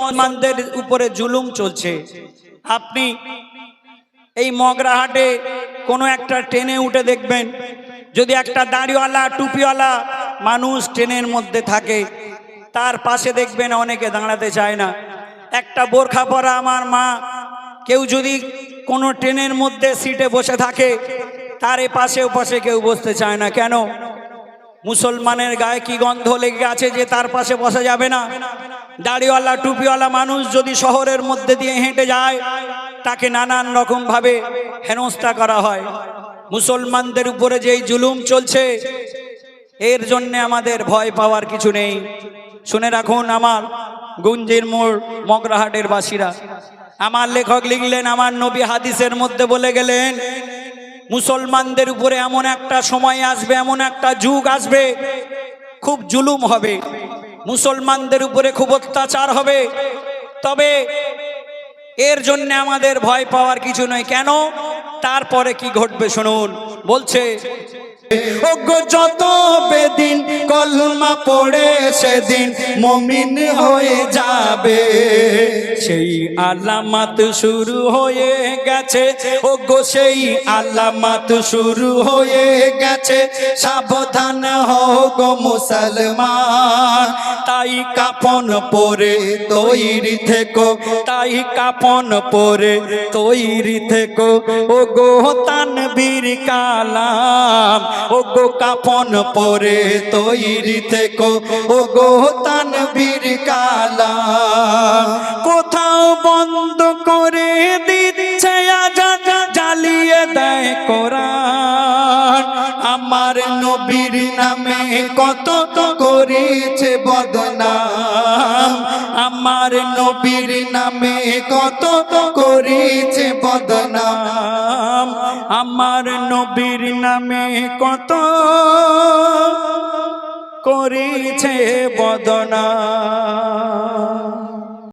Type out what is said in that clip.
মুসলমানদের উপরে জুলুম চলছে। আপনি এই মগরাহাটে কোনো একটা ট্রেনে উঠে দেখবেন, যদি একটা দাঁড়িওয়ালা, টুপিওয়ালা মানুষ ট্রেনের মধ্যে থাকে, তার পাশে দেখবেন অনেকে দাঁড়াতে চায় না। একটা বোরখা পরা আমার মা, কেউ যদি কোনো ট্রেনের মধ্যে সিটে বসে থাকে, তার এ পাশে পাশে কেউ বসতে চায় না। কেন? মুসলমানের গায়ে কি গন্ধ লেগে আছে যে তার পাশে বসা যাবে না? দাড়িওয়ালা, টুপিওয়ালা মানুষ যদি শহরের মধ্যে দিয়ে হেঁটে যায়, তাকে নানান রকম ভাবে হেনস্থা করা হয়। মুসলমানদের উপরে যেই জুলুম চলছে, এর জন্য আমাদের ভয় পাওয়ার কিছু নেই। শুনে রাখুন আমার গুঞ্জির মোড়, মগরাহাটের বাসীরা। আমার লেখক লিখলেন, আমার নবী হাদিসের মধ্যে বলে গেলেন মুসলমানদের উপরে এমন একটা সময় আসবে, এমন একটা যুগ আসবে, খুব জুলুম হবে। মুসলমানদের উপরে খুব অত্যাচার হবে। তবে এর জন্য আমাদের ভয় পাওয়ার কিছু নয়। কেন? তারপরে কি ঘটবে শুনুন। বলছে ওগো, যত বেদিন কলমা পড়ে সেদিন মমিন হয়ে যাবে। সেই আলামাত শুরু হয়ে গেছে, ওগো, সেই আলামাত শুরু হয়ে গেছে। সাবধান গো মুসলমান, তাই কাপন পরে তৈরি থেকো, তাই কাপন পরে তৈরি থেকো। ওগো, তানবীর কালাম ওগো কাপন পরে তৈরি থেকো। ওগো তানবীর কালাম কোথাও বন্ধ করে দিচ্ছে আজান জ্বালিয়ে দেয় কোরআন। আমার নবীর নামে কত করেছে বদনাম। আমার নবীর নামে কত করেছে বদনাম। আমার নবীর নামে কত করেছে বদনাম